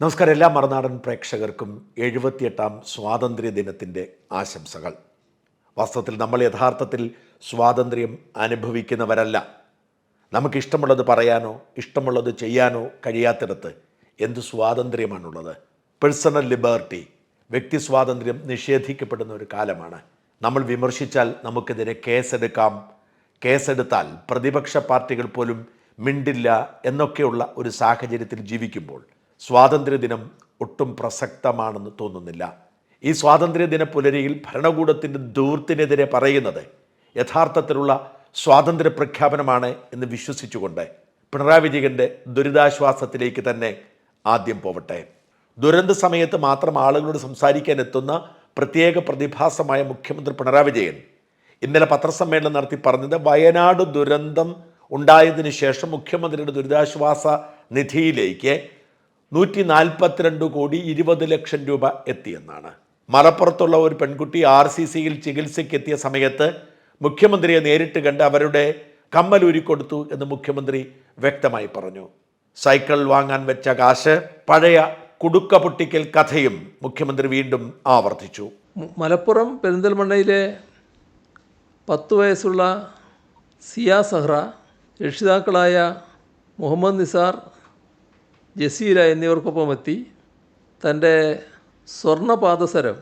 നമസ്കാരം എല്ലാ മറുനാടൻ പ്രേക്ഷകർക്കും എഴുപത്തിയെട്ടാം സ്വാതന്ത്ര്യ ദിനത്തിന്റെ ആശംസകൾ. വാസ്തവത്തിൽ നമ്മൾ യഥാർത്ഥത്തിൽ സ്വാതന്ത്ര്യം അനുഭവിക്കുന്നവരല്ല. നമുക്കിഷ്ടമുള്ളത് പറയാനോ ഇഷ്ടമുള്ളത് ചെയ്യാനോ കഴിയാത്തിടത്ത് എന്ത് സ്വാതന്ത്ര്യമാണുള്ളത്? പേഴ്സണൽ ലിബർട്ടി വ്യക്തി സ്വാതന്ത്ര്യം നിഷേധിക്കപ്പെടുന്ന ഒരു കാലമാണ്. നമ്മൾ വിമർശിച്ചാൽ നമുക്കെതിരെ കേസെടുക്കാം. കേസെടുത്താൽ പ്രതിപക്ഷ പാർട്ടികൾ പോലും മിണ്ടില്ല എന്നൊക്കെയുള്ള ഒരു സാഹചര്യത്തിൽ ജീവിക്കുമ്പോൾ സ്വാതന്ത്ര്യദിനം ഒട്ടും പ്രസക്തമാണെന്ന് തോന്നുന്നില്ല. ഈ സ്വാതന്ത്ര്യദിന പുലരിയിൽ ഭരണകൂടത്തിന്റെ ദൂർത്തിനെതിരെ പറയുന്നത് യഥാർത്ഥത്തിലുള്ള സ്വാതന്ത്ര്യ പ്രഖ്യാപനമാണ് എന്ന് വിശ്വസിച്ചുകൊണ്ട് പിണറായി വിജയന്റെ ദുരിതാശ്വാസത്തിലേക്ക് തന്നെ ആദ്യം പോവട്ടെ. ദുരന്ത സമയത്ത് മാത്രം ആളുകളോട് സംസാരിക്കാൻ എത്തുന്ന പ്രത്യേക പ്രതിഭാസമായ മുഖ്യമന്ത്രി പിണറായി വിജയൻ ഇന്നലെ പത്രസമ്മേളനം നടത്തി പറഞ്ഞത് വയനാട് ദുരന്തം ഉണ്ടായതിനു ശേഷം മുഖ്യമന്ത്രിയുടെ ദുരിതാശ്വാസ നിധിയിലേക്ക് നൂറ്റി നാൽപ്പത്തിരണ്ട് കോടി ഇരുപത് ലക്ഷം രൂപ എത്തിയെന്നാണ് മലപ്പുറത്തുള്ള ഒരു പെൺകുട്ടി ആർ സി സിയിൽ ചികിത്സയ്ക്ക് എത്തിയ സമയത്ത് മുഖ്യമന്ത്രിയെ നേരിട്ട് കണ്ട് അവരുടെ കമ്മൽ ഊരിക്കൊടുത്തു എന്ന് മുഖ്യമന്ത്രി വ്യക്തമായി പറഞ്ഞു. സൈക്കിൾ വാങ്ങാൻ വെച്ച കാശ് പഴയ കുടുക്ക പൊട്ടിക്കൽ കഥയും മുഖ്യമന്ത്രി വീണ്ടും ആവർത്തിച്ചു. മലപ്പുറം പെരിന്തൽമണ്ണയിലെ പത്ത് വയസ്സുള്ള സിയ സഹ്റ രക്ഷിതാക്കളായ മുഹമ്മദ് നിസാർ ജസീല എന്നിവർക്കൊപ്പം എത്തി തന്റെ സ്വർണപാദസരം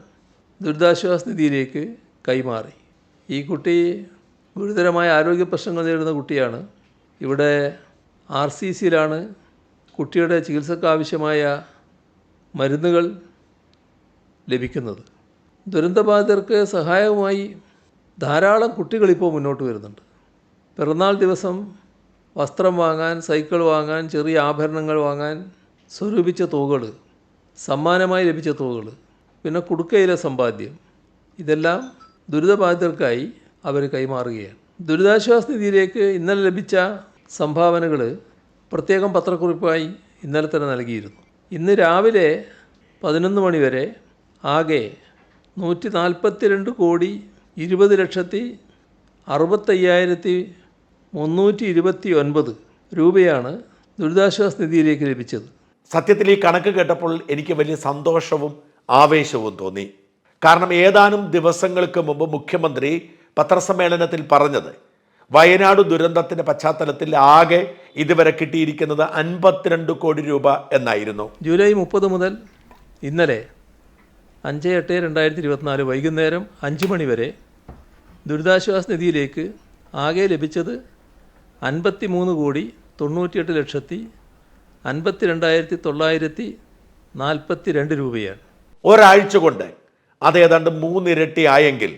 ദുരിതാശ്വാസ നിധിയിലേക്ക് കൈമാറി. ഈ കുട്ടി ഗുരുതരമായ ആരോഗ്യ പ്രശ്നങ്ങൾ നേരിടുന്ന കുട്ടിയാണ്. ഇവിടെ ആർ സി സിയിലാണ് കുട്ടിയുടെ ചികിത്സക്ക് ആവശ്യമായ മരുന്നുകൾ ലഭിക്കുന്നത്. ദുരന്തബാധിതർക്ക് സഹായവുമായി ധാരാളം കുട്ടികളിപ്പോൾ മുന്നോട്ട് വരുന്നുണ്ട്. പിറന്നാൾ ദിവസം വസ്ത്രം വാങ്ങാൻ സൈക്കിൾ വാങ്ങാൻ ചെറിയ ആഭരണങ്ങൾ വാങ്ങാൻ സ്വരൂപിച്ച തുകകൾ സമ്മാനമായി ലഭിച്ച തുകകൾ പിന്നെ കുടുക്കയിലെ സമ്പാദ്യം ഇതെല്ലാം ദുരിതബാധിതർക്കായി അവർ കൈമാറുകയാണ്. ദുരിതാശ്വാസ നിധിയിലേക്ക് ഇന്നലെ ലഭിച്ച സംഭാവനകൾ പ്രത്യേകം പത്രക്കുറിപ്പായി ഇന്നലെ തന്നെ നൽകിയിരുന്നു. ഇന്ന് രാവിലെ പതിനൊന്ന് മണിവരെ ആകെ നൂറ്റി നാൽപ്പത്തിരണ്ട് കോടി ഇരുപത് ലക്ഷത്തി അറുപത്തയ്യായിരത്തി മുന്നൂറ്റി ഇരുപത്തി ഒൻപത് രൂപയാണ് ദുരിതാശ്വാസ നിധിയിലേക്ക് ലഭിച്ചത്. സത്യത്തിൽ ഈ കണക്ക് കേട്ടപ്പോൾ എനിക്ക് വലിയ സന്തോഷവും ആവേശവും തോന്നി. കാരണം ഏതാനും ദിവസങ്ങൾക്ക് മുമ്പ് മുഖ്യമന്ത്രി പത്രസമ്മേളനത്തിൽ പറഞ്ഞത് വയനാട് ദുരന്തത്തിന്റെ പശ്ചാത്തലത്തിൽ ആകെ ഇതുവരെ കിട്ടിയിരിക്കുന്നത് അൻപത്തിരണ്ട് കോടി രൂപ എന്നായിരുന്നു. ജൂലൈ മുപ്പത് മുതൽ ഇന്നലെ അഞ്ച് എട്ട് രണ്ടായിരത്തി ഇരുപത്തിനാല് വൈകുന്നേരം അഞ്ച് മണിവരെ ദുരിതാശ്വാസ നിധിയിലേക്ക് ആകെ ലഭിച്ചത് അൻപത്തി മൂന്ന് കോടി തൊണ്ണൂറ്റിയെട്ട് ലക്ഷത്തി അൻപത്തി രണ്ടായിരത്തി തൊള്ളായിരത്തി നാൽപ്പത്തി രണ്ട് രൂപയാണ്. ഒരാഴ്ച കൊണ്ട് അത് ഏതാണ്ട് മൂന്നിരട്ടി ആയെങ്കിൽ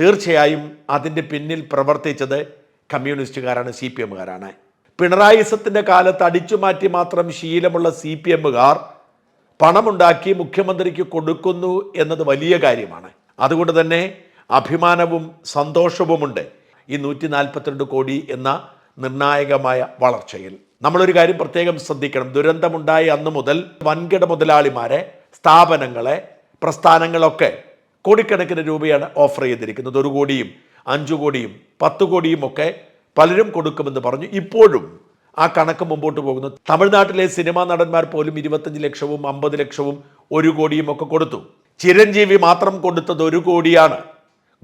തീർച്ചയായും അതിന്റെ പിന്നിൽ പ്രവർത്തിച്ചത് കമ്മ്യൂണിസ്റ്റുകാരാണ് സി പി എമ്മുകാരാണ്. പിണറായിസത്തിന്റെ കാലത്ത് അടിച്ചുമാറ്റി മാത്രം ശീലമുള്ള സി പി എമ്മുകാർ പണമുണ്ടാക്കി മുഖ്യമന്ത്രിക്ക് കൊടുക്കുന്നു എന്നത് വലിയ കാര്യമാണ്. അതുകൊണ്ട് തന്നെ അഭിമാനവും സന്തോഷവുമുണ്ട്. ഈ നൂറ്റി നാൽപ്പത്തിരണ്ട് കോടി എന്ന നിർണായകമായ വളർച്ചയിൽ. നമ്മളൊരു കാര്യം പ്രത്യേകം ശ്രദ്ധിക്കണം. ദുരന്തമുണ്ടായ അന്ന് മുതൽ വൻകിട മുതലാളിമാരെ സ്ഥാപനങ്ങളെ പ്രസ്ഥാനങ്ങളൊക്കെ കോടിക്കണക്കിന് രൂപയാണ് ഓഫർ ചെയ്തിരിക്കുന്നത്. ഒരു കോടിയും അഞ്ചു കോടിയും പത്ത് കോടിയും ഒക്കെ പലരും കൊടുക്കുമെന്ന് പറഞ്ഞു. ഇപ്പോഴും ആ കണക്ക് മുമ്പോട്ട് പോകുന്നു. തമിഴ്നാട്ടിലെ സിനിമാ നടന്മാർ പോലും ഇരുപത്തഞ്ച് ലക്ഷവും അമ്പത് ലക്ഷവും ഒരു കോടിയും ഒക്കെ കൊടുത്തു. ചിരഞ്ജീവി മാത്രം കൊടുത്തത് ഒരു കോടിയാണ്.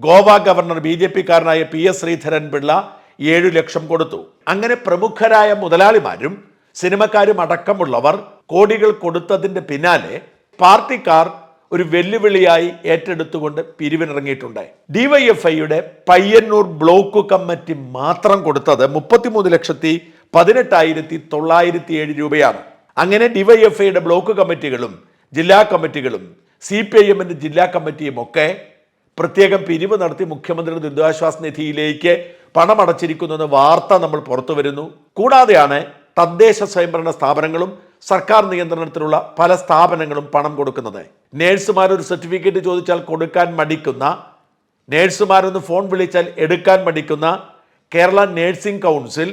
ഗോവ ഗവർണർ ബി ജെ പിക്കാരനായ പി എസ് ശ്രീധരൻ പിള്ള ഏഴു ലക്ഷം കൊടുത്തു. അങ്ങനെ പ്രമുഖരായ മുതലാളിമാരും സിനിമക്കാരും അടക്കമുള്ളവർ കോടികൾ കൊടുത്തതിന്റെ പിന്നാലെ പാർട്ടിക്കാർ ഒരു വെല്ലുവിളിയായി ഏറ്റെടുത്തുകൊണ്ട് പിരിവിനിറങ്ങിയിട്ടുണ്ട്. ഡിവൈഎഫ്ഐയുടെ പയ്യന്നൂർ ബ്ലോക്ക് കമ്മിറ്റി മാത്രം കൊടുത്തത് മുപ്പത്തിമൂന്ന് ലക്ഷത്തി പതിനെട്ടായിരത്തി തൊള്ളായിരത്തി ഏഴ് രൂപയാണ്. അങ്ങനെ ഡിവൈഎഫ്ഐയുടെ ബ്ലോക്ക് കമ്മിറ്റികളും ജില്ലാ കമ്മിറ്റികളും സി പി ഐ എമ്മിന്റെ ജില്ലാ കമ്മിറ്റിയും ഒക്കെ പ്രത്യേകം പിരിവ് നടത്തി മുഖ്യമന്ത്രിയുടെ ദുരിതാശ്വാസ നിധിയിലേക്ക് പണമടച്ചിരിക്കുന്നെന്ന വാർത്ത നമ്മൾ പുറത്തു വരുന്നു. കൂടാതെയാണ് തദ്ദേശ സ്വയംഭരണ സ്ഥാപനങ്ങളും സർക്കാർ നിയന്ത്രണത്തിലുള്ള പല സ്ഥാപനങ്ങളും പണം കൊടുക്കുന്നത്. നേഴ്സുമാർ ഒരു സർട്ടിഫിക്കറ്റ് ചോദിച്ചാൽ കൊടുക്കാൻ മടിക്കുന്ന നേഴ്സുമാരൊന്ന് ഫോൺ വിളിച്ചാൽ എടുക്കാൻ മടിക്കുന്ന കേരള നേഴ്സിംഗ് കൗൺസിൽ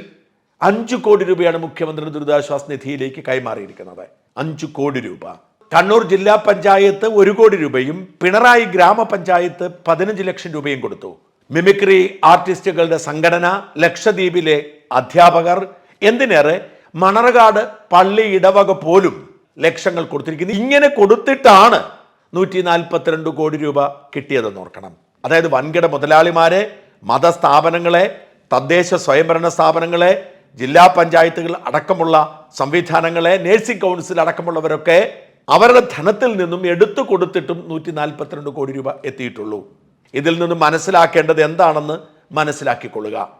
അഞ്ചു കോടി രൂപയാണ് മുഖ്യമന്ത്രി ദുരിതാശ്വാസ നിധിയിലേക്ക് കൈമാറിയിരിക്കുന്നത്. അഞ്ചു കോടി രൂപ. കണ്ണൂർ ജില്ലാ പഞ്ചായത്ത് ഒരു കോടി രൂപയും പിണറായി ഗ്രാമപഞ്ചായത്ത് പതിനഞ്ച് ലക്ഷം രൂപയും കൊടുത്തു. മിമിക്രി ആർട്ടിസ്റ്റുകളുടെ സംഘടന ലക്ഷദ്വീപിലെ അധ്യാപകർ എന്തിനേറെ മണർകാട് പള്ളി ഇടവക പോലും ലക്ഷങ്ങൾ കൊടുത്തിരിക്കുന്നത് ഇങ്ങനെ കൊടുത്തിട്ടാണ് നൂറ്റി നാൽപ്പത്തിരണ്ട് കോടി രൂപ കിട്ടിയതെന്ന് ഓർക്കണം. അതായത് വൻകിട മുതലാളിമാരെ മതസ്ഥാപനങ്ങളെ തദ്ദേശ സ്വയംഭരണ സ്ഥാപനങ്ങളെ ജില്ലാ പഞ്ചായത്തുകൾ അടക്കമുള്ള സംവിധാനങ്ങളെ നേഴ്സിംഗ് കൗൺസിൽ അടക്കമുള്ളവരൊക്കെ അവരുടെ ധനത്തിൽ നിന്നും എടുത്തു കൊടുത്തിട്ടും നൂറ്റി നാൽപ്പത്തിരണ്ട് കോടി രൂപ എത്തിയിട്ടുള്ളൂ. ഇതിൽ നിന്ന് മനസ്സിലാക്കേണ്ടത് എന്താണെന്ന് മനസ്സിലാക്കിക്കൊള്ളുക.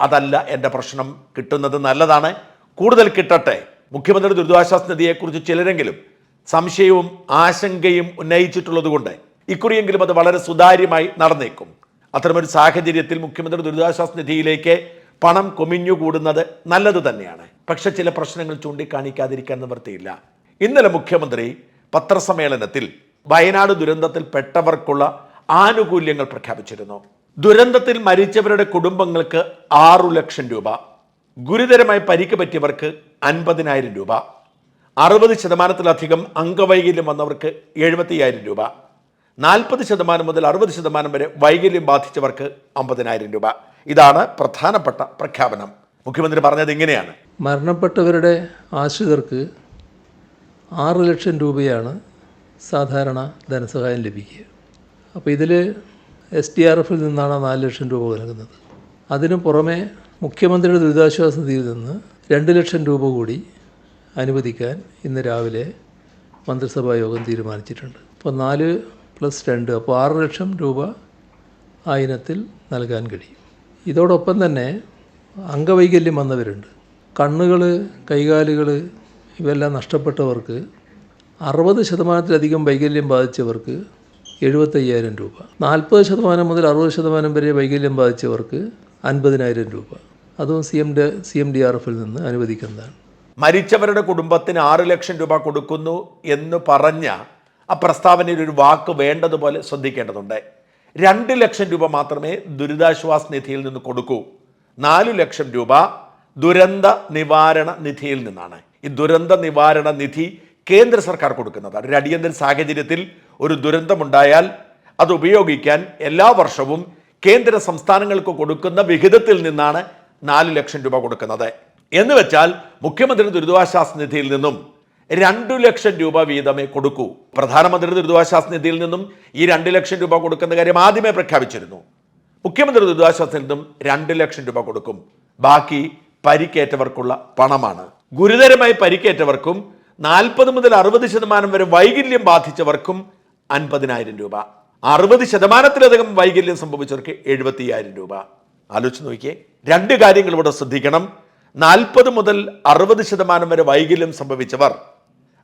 അതല്ല എന്റെ പ്രശ്നം. കിട്ടുന്നത് നല്ലതാണ്. കൂടുതൽ കിട്ടട്ടെ. മുഖ്യമന്ത്രി ദുരിതാശ്വാസ നിധിയെക്കുറിച്ച് ചിലരെങ്കിലും സംശയവും ആശങ്കയും ഉന്നയിച്ചിട്ടുള്ളത് കൊണ്ട് ഇക്കുറിയെങ്കിലും അത് വളരെ സുതാര്യമായി നടന്നേക്കും. അത്തരമൊരു സാഹചര്യത്തിൽ മുഖ്യമന്ത്രി ദുരിതാശ്വാസ നിധിയിലേക്ക് പണം കൊമിഞ്ഞുകൂടുന്നത് നല്ലത് തന്നെയാണ്. പക്ഷെ ചില പ്രശ്നങ്ങൾ ചൂണ്ടിക്കാണിക്കാതിരിക്കാൻ നിവൃത്തിയില്ല. ഇന്നലെ മുഖ്യമന്ത്രി പത്രസമ്മേളനത്തിൽ വയനാട് ദുരന്തത്തിൽ പെട്ടവർക്കുള്ള ആനുകൂല്യങ്ങൾ പ്രഖ്യാപിച്ചിരുന്നു. ദുരന്തത്തിൽ മരിച്ചവരുടെ കുടുംബങ്ങൾക്ക് ആറു ലക്ഷം രൂപ ഗുരുതരമായി പരിക്ക് പറ്റിയവർക്ക് അൻപതിനായിരം രൂപ അറുപത് ശതമാനത്തിലധികം അംഗവൈകല്യം വന്നവർക്ക് എഴുപത്തിയായിരം രൂപ നാൽപ്പത് ശതമാനം മുതൽ അറുപത് ശതമാനം വരെ വൈകല്യം ബാധിച്ചവർക്ക് അമ്പതിനായിരം രൂപ. ഇതാണ് പ്രധാനപ്പെട്ട പ്രഖ്യാപനം. മുഖ്യമന്ത്രി പറഞ്ഞത് ഇങ്ങനെയാണ്. മരണപ്പെട്ടവരുടെ ആശ്രിതർക്ക് ആറ് ലക്ഷം രൂപയാണ് സാധാരണ ധനസഹായം ലഭിക്കുക. അപ്പോൾ ഇതിൽ എസ് ഡി ആർ എഫിൽ നിന്നാണ് നാല് ലക്ഷം രൂപ നൽകുന്നത് അതിനു പുറമെ മുഖ്യമന്ത്രിയുടെ ദുരിതാശ്വാസ നിധിയിൽ നിന്ന് രണ്ട് ലക്ഷം രൂപ കൂടി അനുവദിക്കാൻ ഇന്ന് രാവിലെ മന്ത്രിസഭാ യോഗം തീരുമാനിച്ചിട്ടുണ്ട്. അപ്പോൾ നാല് പ്ലസ് രണ്ട് അപ്പോൾ ആറ് ലക്ഷം രൂപ ആ ഇനത്തിൽ നൽകാൻ കഴിയും. ഇതോടൊപ്പം തന്നെ അംഗവൈകല്യം വന്നവരുണ്ട്. കണ്ണുകൾ കൈകാലുകൾ ഇവയെല്ലാം നഷ്ടപ്പെട്ടവർക്ക് അറുപത് ശതമാനത്തിലധികം വൈകല്യം ബാധിച്ചവർക്ക് എഴുപത്തയ്യായിരം രൂപ. നാൽപ്പത് ശതമാനം മുതൽ അറുപത് ശതമാനം വരെ വൈകല്യം ബാധിച്ചവർക്ക് അൻപതിനായിരം രൂപ. അതും C M D C M D R എഫിൽ നിന്ന് അനുവദിക്കുന്നതാണ്. മരിച്ചവരുടെ കുടുംബത്തിന് ആറ് ലക്ഷം രൂപ കൊടുക്കുന്നു എന്ന് പറഞ്ഞ ആ പ്രസ്താവനയിൽ ഒരു വാക്ക് വേണ്ടതുപോലെ ശ്രദ്ധിക്കേണ്ടതുണ്ട്. രണ്ട് ലക്ഷം രൂപ മാത്രമേ ദുരിതാശ്വാസ നിധിയിൽ നിന്ന് കൊടുക്കൂ. നാലു ലക്ഷം രൂപ ദുരന്ത നിവാരണ നിധിയിൽ നിന്നാണ്. ഈ ദുരന്ത നിവാരണ നിധി കേന്ദ്ര സർക്കാർ കൊടുക്കുന്നതാണ് ഒരു അടിയന്തര സാഹചര്യത്തിൽ ഒരു ദുരന്തമുണ്ടായാൽ അത് ഉപയോഗിക്കാൻ എല്ലാ വർഷവും കേന്ദ്ര സംസ്ഥാനങ്ങൾക്ക് കൊടുക്കുന്ന വിഹിതത്തിൽ നിന്നാണ് നാല് ലക്ഷം രൂപ കൊടുക്കുന്നത്. എന്ന് വെച്ചാൽ മുഖ്യമന്ത്രി ദുരിതാശ്വാസ നിധിയിൽ നിന്നും രണ്ടു ലക്ഷം രൂപ വീതമേ കൊടുക്കൂ. പ്രധാനമന്ത്രി ദുരിതാശ്വാസ നിധിയിൽ നിന്നും ഈ രണ്ട് ലക്ഷം രൂപ കൊടുക്കുന്ന കാര്യം ആദ്യമേ പ്രഖ്യാപിച്ചിരുന്നു. മുഖ്യമന്ത്രി ദുരിതാശ്വാസത്തിൽ നിന്നും രണ്ട് ലക്ഷം രൂപ കൊടുക്കും. ബാക്കി പരിക്കേറ്റവർക്കുള്ള പണമാണ്. ഗുരുതരമായി പരിക്കേറ്റവർക്കും നാൽപ്പത് മുതൽ അറുപത് ശതമാനം വരെ വൈകല്യം ബാധിച്ചവർക്കും അൻപതിനായിരം രൂപ. അറുപത് ശതമാനത്തിലധികം വൈകല്യം സംഭവിച്ചവർക്ക് എഴുപത്തിയ്യായിരം രൂപ. ആലോചിച്ച് നോക്കിയേ രണ്ട് കാര്യങ്ങൾ ഇവിടെ ശ്രദ്ധിക്കണം. നാൽപ്പത് മുതൽ അറുപത് ശതമാനം വരെ വൈകല്യം സംഭവിച്ചവർ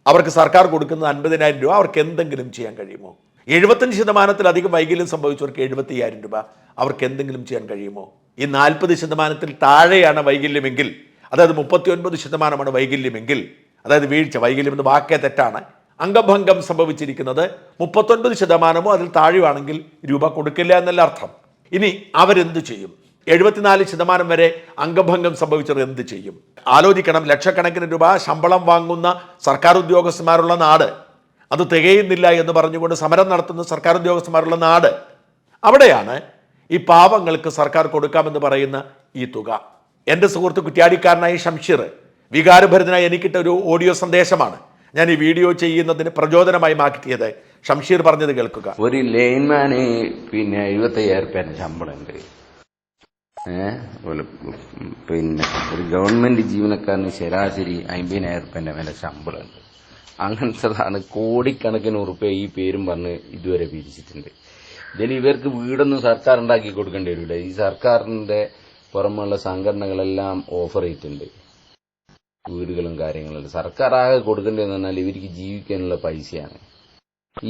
അവർക്ക് സർക്കാർ കൊടുക്കുന്നത് അൻപതിനായിരം രൂപ അവർക്ക് എന്തെങ്കിലും ചെയ്യാൻ കഴിയുമോ? എഴുപത്തഞ്ച് ശതമാനത്തിലധികം വൈകല്യം സംഭവിച്ചവർക്ക് എഴുപത്തി അയ്യായിരം രൂപ അവർക്ക് എന്തെങ്കിലും ചെയ്യാൻ കഴിയുമോ? ഈ നാൽപ്പത് ശതമാനത്തിൽ താഴെയാണ് വൈകല്യമെങ്കിൽ അതായത് മുപ്പത്തി ഒൻപത് ശതമാനമാണ് വൈകല്യമെങ്കിൽ അതായത് വീഴ്ച വൈകല്യം എന്ന് വാക്കേ തെറ്റാണ്. അംഗഭംഗം സംഭവിച്ചിരിക്കുന്നത് മുപ്പത്തൊൻപത് ശതമാനമോ അതിൽ താഴെയാണെങ്കിൽ രൂപ കൊടുക്കില്ല എന്നല്ല അർത്ഥം. ഇനി അവരെന്ത് ചെയ്യും? എഴുപത്തിനാല് ശതമാനം വരെ അംഗഭംഗം സംഭവിച്ചവർ എന്ത് ചെയ്യും? ആലോചിക്കണം ലക്ഷക്കണക്കിന് രൂപ ശമ്പളം വാങ്ങുന്ന സർക്കാർ ഉദ്യോഗസ്ഥന്മാരുള്ള നാട്. അത് തികയുന്നില്ല എന്ന് പറഞ്ഞുകൊണ്ട് സമരം നടത്തുന്ന സർക്കാർ ഉദ്യോഗസ്ഥന്മാരുള്ള നാട്. അവിടെയാണ് ഈ പാവങ്ങൾക്ക് സർക്കാർ കൊടുക്കാമെന്ന് പറയുന്ന ഈ തുക. എന്റെ സുഹൃത്ത് കുറ്റ്യാടിക്കാരനായ ഷംഷീർ വികാരഭരിതനായി എനിക്കിട്ട ഒരു ഓഡിയോ സന്ദേശമാണ്. ഞാൻ ഈ വീഡിയോ ചെയ്യുന്നതിന് പ്രചോദനമായി മാറ്റിയത്. ഷംഷീർ പറഞ്ഞത് കേൾക്കുക. ഒരു ലൈൻമാന് പിന്നെ എഴുപത്തയ്യായിരം രൂപ ശമ്പളം ഉണ്ട് പിന്നെ ഒരു ഗവൺമെന്റ് ജീവനക്കാരന് ശരാശരി അമ്പതിനായിരം രൂപന്റെ മേലെ ശമ്പളം ഉണ്ട് അങ്ങനത്തതാണ് കോടിക്കണക്കിന് ഉറുപ്പ്യ ഈ പേരും പറഞ്ഞ് ഇതുവരെ പിരിച്ചിട്ടുണ്ട് ഇതിന് ഇവർക്ക് വീടൊന്നും സർക്കാർ ഉണ്ടാക്കി കൊടുക്കേണ്ടി വരില്ല ഈ സർക്കാരിന്റെ പുറമുള്ള സംഘടനകളെല്ലാം ഓഫർ ചെയ്തിട്ടുണ്ട്. വീടുകളും കാര്യങ്ങളും സർക്കാർ ആകെ കൊടുക്കേണ്ടതെന്ന് പറഞ്ഞാൽ ഇവർക്ക് ജീവിക്കാനുള്ള പൈസയാണ്.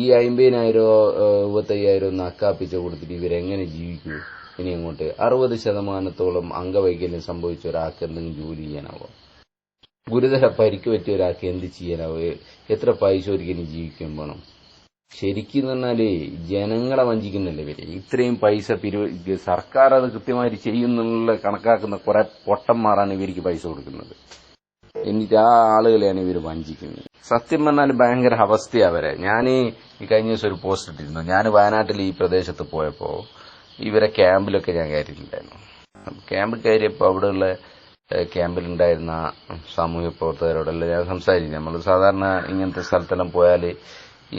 ഈ അമ്പതിനായിരോ എഴുപത്തയ്യായിരോ ഒന്ന് അക്കാപ്പിച്ച കൊടുത്തിട്ട് ഇവരെങ്ങനെ ജീവിക്കൂ? ഇനി അങ്ങോട്ട് അറുപത് ശതമാനത്തോളം അംഗവൈകല്യം സംഭവിച്ച ഒരാൾക്ക് എന്തെങ്കിലും ജോലി ചെയ്യാനാവോ? ഗുരുതര പരിക്ക് പറ്റിയ ഒരാൾക്ക് എന്ത് ചെയ്യാനാവോ? എത്ര പൈസ ഒരിക്കലും ജീവിക്കാൻ വേണം? ശരിക്കും പറഞ്ഞാൽ ജനങ്ങളെ വഞ്ചിക്കുന്നല്ലേ ഇവർ? ഇത്രയും പൈസ പിരിവ് സർക്കാർ അത് കൃത്യമായിട്ട് ചെയ്യുന്നുള്ള കണക്കാക്കുന്ന കുറെ പൊട്ടന്മാരാണ് ഇവർക്ക് പൈസ കൊടുക്കുന്നത്. എന്നിട്ട് ആ ആളുകളെയാണ് ഇവർ വഞ്ചിക്കുന്നത്. സത്യം പറഞ്ഞാൽ ഭയങ്കര അവസ്ഥയാ വരെ ഞാൻ ഈ കഴിഞ്ഞ ദിവസം ഒരു പോസ്റ്റ് ഇട്ടിരുന്നു. ഞാൻ വയനാട്ടിൽ ഈ പ്രദേശത്ത് പോയപ്പോൾ ഇവരെ ക്യാമ്പിലൊക്കെ ഞാൻ കയറിയിട്ടുണ്ടായിരുന്നു ക്യാമ്പ് ക്യാമ്പിൽ കയറിയപ്പോൾ അവിടെയുള്ള ക്യാമ്പിലുണ്ടായിരുന്ന സാമൂഹ്യ പ്രവർത്തകരോടെല്ലാം ഞാൻ സംസാരിച്ചു നമ്മൾ സാധാരണ ഇങ്ങനത്തെ സ്ഥലത്തെല്ലാം പോയാൽ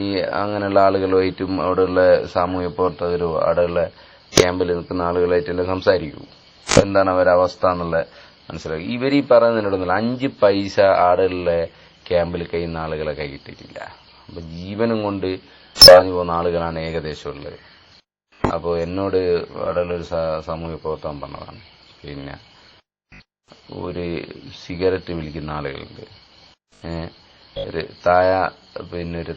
ഈ അങ്ങനെയുള്ള ആളുകളുമായിട്ടും അവിടെയുള്ള സാമൂഹ്യ പ്രവർത്തകരോ അവിടെയുള്ള ക്യാമ്പിൽ നിൽക്കുന്ന ആളുകളായിട്ടെല്ലാം സംസാരിക്കും. എന്താണ് അവരുടെ അവസ്ഥ എന്നുള്ള മനസ്സിലാക്കി ഇവർ ഈ പറയുന്നതിനോടൊന്നുമില്ല. അഞ്ച് പൈസ ആടുകളിലെ ക്യാമ്പിൽ കഴിയുന്ന ആളുകളെ കൈയിട്ടിട്ടില്ല അപ്പൊ ജീവനും കൊണ്ട് പറഞ്ഞു പോകുന്ന ആളുകളാണ് ഏകദേശം ഉള്ളത് അപ്പോൾ എന്നോട് അവിടെയുള്ള ഒരു സ- സാമൂഹ്യ പ്രവർത്തനം പറഞ്ഞതാണ്. പിന്നെ ഒരു സിഗരറ്റ് വിളിക്കുന്ന ആളുകളുണ്ട്. ഒരു തായ പിന്നെ ഒരു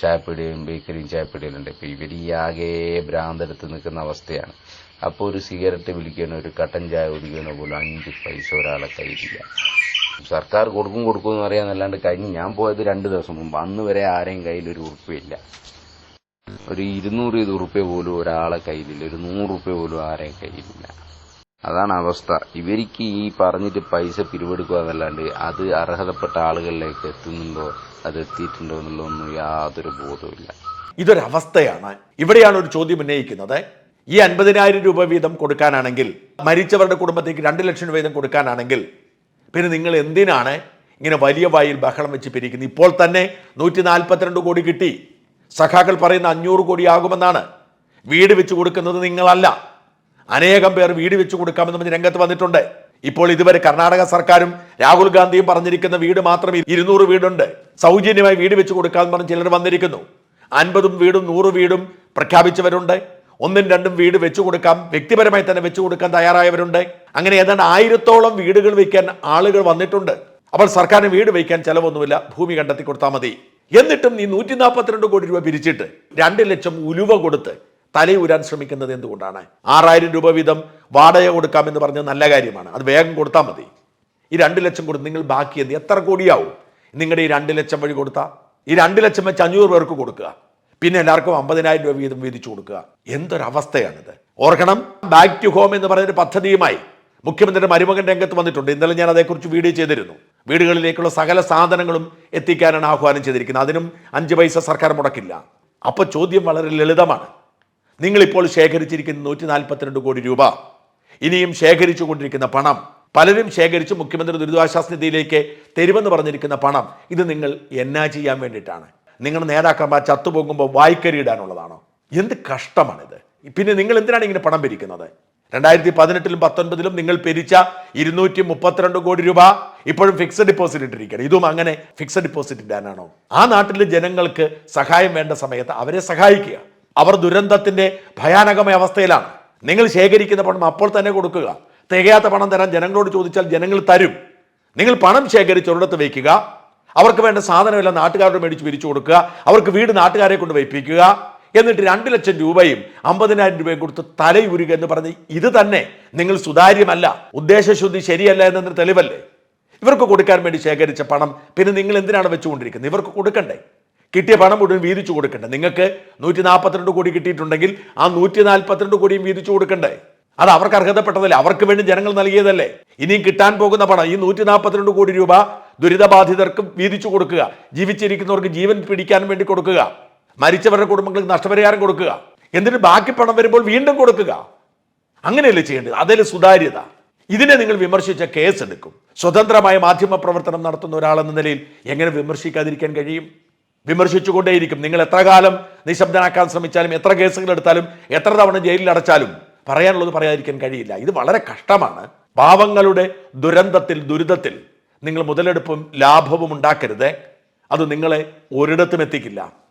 ചായപ്പൊടിയും ബേക്കറിയും ചായപ്പൊടിയിലുണ്ട് ഇപ്പൊ ഇവർ ഈ ആകെ ഭ്രാന്തെടുത്ത് നിൽക്കുന്ന അവസ്ഥയാണ്. അപ്പോൾ ഒരു സിഗരറ്റ് വിളിക്കണോ ഒരു കട്ടൻ ചായ കുടിക്കണോ പോലും അഞ്ച് പൈസ ഒരാളെ കയ്യിലില്ല. സർക്കാർ കൊടുക്കും കൊടുക്കും എന്ന് പറയാന്നല്ലാണ്ട് കഴിഞ്ഞ് ഞാൻ പോയത് രണ്ട് ദിവസം മുമ്പ്. അന്ന് വരെ ആരെയും കയ്യിൽ ഒരു ഉറുപ്പില്ല ഒരു ഇരുന്നൂറ് ഇത് ഉറുപ്പ്യ പോലും ഒരാളെ കയ്യിലില്ല. ഒരു നൂറ് ഉറുപ്പ്യ പോലും ആരെയും കയ്യിലില്ല. അതാണ് അവസ്ഥ. ഇവർക്ക് ഈ പറഞ്ഞിട്ട് പൈസ പിരിവെടുക്കുക എന്നല്ലാണ്ട് അത് അർഹതപ്പെട്ട ആളുകളിലേക്ക് എത്തുന്നുണ്ടോ അത് എത്തിയിട്ടുണ്ടോ എന്നുള്ളതൊന്നും യാതൊരു ബോധവുമില്ല. ഇതൊരവസ്ഥയാണ്. ഇവിടെയാണ് ഒരു ചോദ്യം ഉന്നയിക്കുന്നത്. ഈ അൻപതിനായിരം രൂപ വീതം കൊടുക്കാനാണെങ്കിൽ മരിച്ചവരുടെ കുടുംബത്തേക്ക് രണ്ട് ലക്ഷം രൂപ വീതം കൊടുക്കാനാണെങ്കിൽ പിന്നെ നിങ്ങൾ എന്തിനാണ് ഇങ്ങനെ വലിയ വായിൽ ബഹളം വെച്ച് പിരിക്കുന്നത്? ഇപ്പോൾ തന്നെ നൂറ്റി നാൽപ്പത്തിരണ്ട് കോടി കിട്ടി. സഖാക്കൾ പറയുന്ന അഞ്ഞൂറ് കോടി ആകുമെന്നാണ്. വീട് വെച്ച് കൊടുക്കുന്നത് നിങ്ങളല്ല. അനേകം പേർ വീട് വെച്ച് കൊടുക്കാമെന്ന് പറഞ്ഞ് രംഗത്ത് വന്നിട്ടുണ്ട്. ഇപ്പോൾ ഇതുവരെ കർണാടക സർക്കാരും രാഹുൽ ഗാന്ധിയും പറഞ്ഞിരിക്കുന്ന വീട് മാത്രം ഇരുന്നൂറ് വീടുണ്ട്. സൗജന്യമായി വീട് വെച്ച് കൊടുക്കാമെന്ന് പറഞ്ഞ് ചിലർ വന്നിരിക്കുന്നു. അൻപതും വീടും നൂറ് വീടും പ്രഖ്യാപിച്ചവരുണ്ട്. ഒന്നും രണ്ടും വീട് വെച്ചു കൊടുക്കാം വ്യക്തിപരമായി തന്നെ വെച്ചു കൊടുക്കാൻ തയ്യാറായവരുണ്ട്. അങ്ങനെ ഏതാണ്ട് ആയിരത്തോളം വീടുകൾ വയ്ക്കാൻ ആളുകൾ വന്നിട്ടുണ്ട്. അപ്പോൾ സർക്കാരിന് വീട് വയ്ക്കാൻ ചെലവൊന്നുമില്ല ഭൂമി കണ്ടെത്തി കൊടുത്താൽ മതി. എന്നിട്ടും നീ നൂറ്റി നാൽപ്പത്തിരണ്ട് കോടി രൂപ പിരിച്ചിട്ട് രണ്ട് ലക്ഷം ഉലുവ കൊടുത്ത് തലയൂരാൻ ശ്രമിക്കുന്നത് എന്തുകൊണ്ടാണ്? ആറായിരം രൂപ വീതം വാടക കൊടുക്കാമെന്ന് പറഞ്ഞത് നല്ല കാര്യമാണ്. അത് വേഗം കൊടുത്താൽ മതി. ഈ രണ്ട് ലക്ഷം കൊടുത്ത് നിങ്ങൾ ബാക്കി എന്ത് എത്ര കോടിയാവും? നിങ്ങളുടെ ഈ രണ്ട് ലക്ഷം വഴി കൊടുത്താൽ ഈ രണ്ട് ലക്ഷം വെച്ച് അഞ്ഞൂറ് പേർക്ക് കൊടുക്കുക. പിന്നെ എല്ലാവർക്കും അമ്പതിനായിരം രൂപ വീതം വീതിച്ചു കൊടുക്കുക. എന്തൊരവസ്ഥയാണിത്? ഓർക്കണം ബാക്ക് ടു ഹോം എന്ന് പറയുന്ന പദ്ധതിയുമായി മുഖ്യമന്ത്രിയുടെ മരുമകൻ രംഗത്ത് വന്നിട്ടുണ്ട്. ഇന്നലെ ഞാൻ അതേക്കുറിച്ച് വീഡിയോ ചെയ്തിരുന്നു. വീടുകളിലേക്കുള്ള സകല സാധനങ്ങളും എത്തിക്കാനാണ് ആഹ്വാനം ചെയ്തിരിക്കുന്നത്. അതിനും അഞ്ച് പൈസ സർക്കാർ മുടക്കില്ല. അപ്പോൾ ചോദ്യം വളരെ ലളിതമാണ്. നിങ്ങളിപ്പോൾ ശേഖരിച്ചിരിക്കുന്ന നൂറ്റി നാൽപ്പത്തിരണ്ട് കോടി രൂപ. ഇനിയും ശേഖരിച്ചു കൊണ്ടിരിക്കുന്ന പണം പലരും ശേഖരിച്ച് മുഖ്യമന്ത്രി ദുരിതാശ്വാസ നിധിയിലേക്ക് തരുമെന്ന് പറഞ്ഞിരിക്കുന്ന പണം ഇത് നിങ്ങൾ എന്നാ ചെയ്യാൻ വേണ്ടിയിട്ടാണ്? നിങ്ങളുടെ നേതാക്കന്മാർ ചത്തുപോകുമ്പോൾ വായ്ക്കരിയിടാനുള്ളതാണോ എന്ത് കഷ്ടമാണിത്. പിന്നെ നിങ്ങൾ എന്തിനാണ് ഇങ്ങനെ പണം പിരിക്കുന്നത്? രണ്ടായിരത്തി പതിനെട്ടിലും പത്തൊൻപതിലും നിങ്ങൾ പിരിച്ച ഇരുന്നൂറ്റി മുപ്പത്തിരണ്ട് കോടി രൂപ ഇപ്പോഴും ഫിക്സഡ് ഡിപ്പോസിറ്റ് ഇട്ടിരിക്കുകയാണ്. ഇതും അങ്ങനെ ഫിക്സഡ് ഡിപ്പോസിറ്റ് ഇടാനാണോ? ആ നാട്ടിലെ ജനങ്ങൾക്ക് സഹായം വേണ്ട സമയത്ത് അവരെ സഹായിക്കുക. അവർ ദുരന്തത്തിന്റെ ഭയാനകമായ അവസ്ഥയിലാണ്. നിങ്ങൾ ശേഖരിക്കുന്ന പണം അപ്പോൾ തന്നെ കൊടുക്കുക. തികയാത്ത പണം തരാൻ ജനങ്ങളോട് ചോദിച്ചാൽ ജനങ്ങൾ തരും. നിങ്ങൾ പണം ശേഖരിച്ച് ഒരിടത്ത് വയ്ക്കുക. അവർക്ക് വേണ്ട സാധനമെല്ലാം നാട്ടുകാരോട് മേടിച്ച് പിരിച്ചു കൊടുക്കുക അവർക്ക് വീട് നാട്ടുകാരെ കൊണ്ട് വയ്പ്പിക്കുക. എന്നിട്ട് രണ്ട് ലക്ഷം രൂപയും അമ്പതിനായിരം രൂപയും കൊടുത്ത് തലയുരുക എന്ന് പറഞ്ഞ് ഇത് തന്നെ നിങ്ങൾ സുതാര്യമല്ല ഉദ്ദേശശുദ്ധി ശരിയല്ല എന്നതിന് തെളിവല്ലേ? ഇവർക്ക് കൊടുക്കാൻ വേണ്ടി ശേഖരിച്ച പണം പിന്നെ നിങ്ങൾ എന്തിനാണ് വെച്ചുകൊണ്ടിരിക്കുന്നത്? ഇവർക്ക് കൊടുക്കണ്ടേ? കിട്ടിയ പണം മുഴുവൻ വീതിച്ചു കൊടുക്കണ്ടേ? നിങ്ങൾക്ക് നൂറ്റി നാൽപ്പത്തിരണ്ട് കോടി കിട്ടിയിട്ടുണ്ടെങ്കിൽ ആ നൂറ്റി നാൽപ്പത്തിരണ്ട് കോടിയും വീതിച്ചു കൊടുക്കണ്ടേ? അത് അവർക്ക് അർഹതപ്പെട്ടതല്ലേ? അവർക്ക് വേണ്ടി ജനങ്ങൾ നൽകിയതല്ലേ? ഇനിയും കിട്ടാൻ പോകുന്ന പണം ഈ നൂറ്റി നാൽപ്പത്തിരണ്ട് കോടി രൂപ ദുരിതബാധിതർക്ക് വീതിച്ചു കൊടുക്കുക. ജീവിച്ചിരിക്കുന്നവർക്ക് ജീവൻ പിടിക്കാൻ വേണ്ടി കൊടുക്കുക. മരിച്ചവരുടെ കുടുംബങ്ങൾക്ക് നഷ്ടപരിഹാരം കൊടുക്കുക. എന്നിട്ട് ബാക്കി പണം വരുമ്പോൾ വീണ്ടും കൊടുക്കുക. അങ്ങനെയല്ലേ ചെയ്യേണ്ടത്? അതിൽ സുതാര്യത. ഇതിനെ നിങ്ങൾ വിമർശിച്ച കേസ് എടുക്കും. സ്വതന്ത്രമായ മാധ്യമ പ്രവർത്തനം നടത്തുന്ന ഒരാളെന്ന നിലയിൽ എങ്ങനെ വിമർശിക്കാതിരിക്കാൻ കഴിയും? വിമർശിച്ചുകൊണ്ടേയിരിക്കും. നിങ്ങൾ എത്ര കാലം നിശബ്ദനാക്കാൻ ശ്രമിച്ചാലും എത്ര കേസുകൾ എടുത്താലും എത്ര തവണ ജയിലിൽ അടച്ചാലും പറയാനുള്ളത് പറയാതിരിക്കാൻ കഴിയില്ല. ഇത് വളരെ കഷ്ടമാണ്. പാവങ്ങളുടെ ദുരന്തത്തിൽ ദുരിതത്തിൽ നിങ്ങൾ മുതലെടുപ്പും ലാഭവും ഉണ്ടാക്കരുത്. അത് നിങ്ങളെ ഒരിടത്തും എത്തിക്കില്ല.